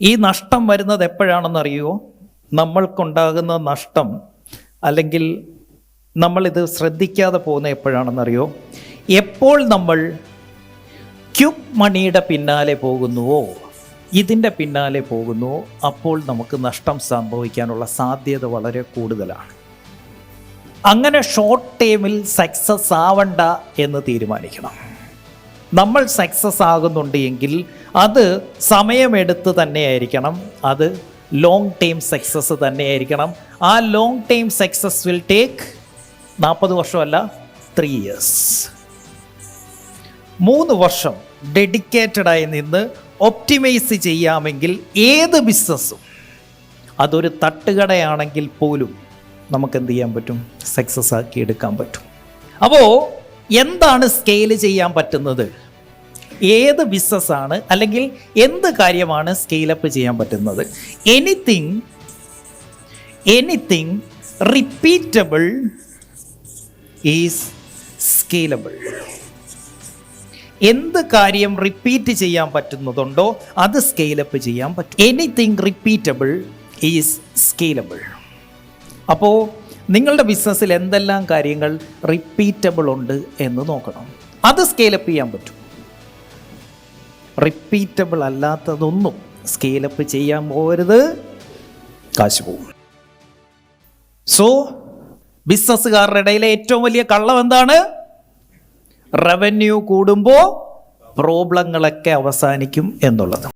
ഈ നഷ്ടം വരുന്നത് എപ്പോഴാണെന്നറിയുമോ നമ്മൾക്കുണ്ടാകുന്ന നഷ്ടം അല്ലെങ്കിൽ നമ്മളിത് ശ്രദ്ധിക്കാതെ പോകുന്ന എപ്പോഴാണെന്നറിയോ എപ്പോൾ നമ്മൾ ക്യുക്ക് മണിയുടെ പിന്നാലെ പോകുന്നുവോ? ഇതിന്റെ പിന്നാലെ പോകുന്നുവോ? അപ്പോൾ നമുക്ക് നഷ്ടം സംഭവിക്കാനുള്ള സാധ്യത വളരെ കൂടുതലാണ്. അങ്ങനെ ഷോർട്ട് ടൈമിൽ സക്സസ് ആവണ്ട എന്ന് തീരുമാനിക്കണം. നമ്മൾ സക്സസ് ആകുന്നുണ്ട് എങ്കിൽ അത് സമയമെടുത്ത് തന്നെയായിരിക്കണം. അത് ലോങ് ടൈം സക്സസ് തന്നെയായിരിക്കണം. ആ long time success will take നാൽപ്പത് വർഷമല്ല ത്രീ ഇയേഴ്സ് മൂന്ന് വർഷം ഡെഡിക്കേറ്റഡായി നിന്ന് ഒപ്റ്റിമൈസ് ചെയ്യാമെങ്കിൽ ഏത് ബിസിനസ്സും അതൊരു തട്ടുകടയാണെങ്കിൽ പോലും നമുക്ക് എന്ത് ചെയ്യാൻ പറ്റും? സക്സസ് ആക്കി എടുക്കാൻ പറ്റും. അപ്പോൾ എന്താണ് സ്കെയിൽ ചെയ്യാൻ പറ്റുന്നത്? ഏത് ബിസിനസ്സാണ് അല്ലെങ്കിൽ എന്ത് കാര്യമാണ് സ്കെയിലപ്പ് ചെയ്യാൻ പറ്റുന്നത്? Anything anything repeatable is scalable എന്ത് കാര്യം റിപ്പീറ്റ് ചെയ്യാൻ പറ്റുന്നതുണ്ടോ അത് സ്കെയിലപ്പ് ചെയ്യാൻ പറ്റും. എനിത്തിങ് റിപ്പീറ്റബിൾ ഈസ് സ്കെയിലബിൾ അപ്പോൾ നിങ്ങളുടെ ബിസിനസ്സിൽ എന്തെല്ലാം കാര്യങ്ങൾ റിപ്പീറ്റബിൾ ഉണ്ട് എന്ന് നോക്കണം. അത് സ്കെയിലപ്പ് ചെയ്യാൻ പറ്റും. റിപ്പീറ്റബിൾ അല്ലാത്തതൊന്നും സ്കെയിലപ്പ് ചെയ്യാൻ പോകരുത്. കാശ് പോകും സോ ബിസിനസ്സുകാരുടെ ഇടയിലെ ഏറ്റവും വലിയ കള്ളം എന്താണ്? റവന്യൂ കൂടുമ്പോൾ പ്രോബ്ലങ്ങളൊക്കെ അവസാനിക്കും എന്നുള്ളത്.